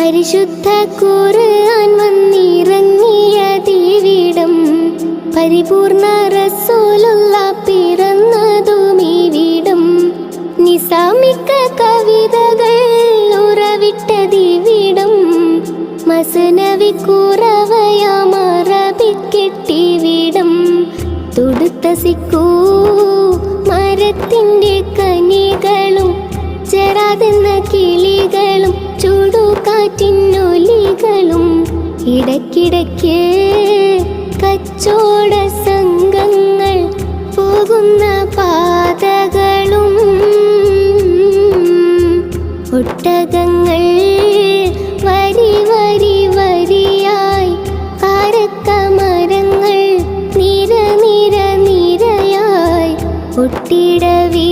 പരിശുദ്ധ ഖുർആൻ വന്നിറങ്ങിയ തീവിടം പരിപൂർണ റസൂലുള്ള പിറന്നതും ഈ നിസാമിക്ക കവിതകൾ ഉറവിട്ട തീവിടം. മസനവി കുറവയാമറബിക്കെട്ടിവിടം തുടുത്ത സിക്കൂ മരത്തിന്റെ കനികളും ചെറാതെന്ന കിളികളും ചുടുകാറ്റിനൊലികളും ഇടയ്ക്കിടയ്ക്ക് കച്ചോട സംഘങ്ങൾ പോകുന്ന പാതകളും ഒട്ടകങ്ങൾ വരി വരി വരിയായി കാരക്ക മരങ്ങൾ നിര നിര നിരയായി ഒട്ടിടവീ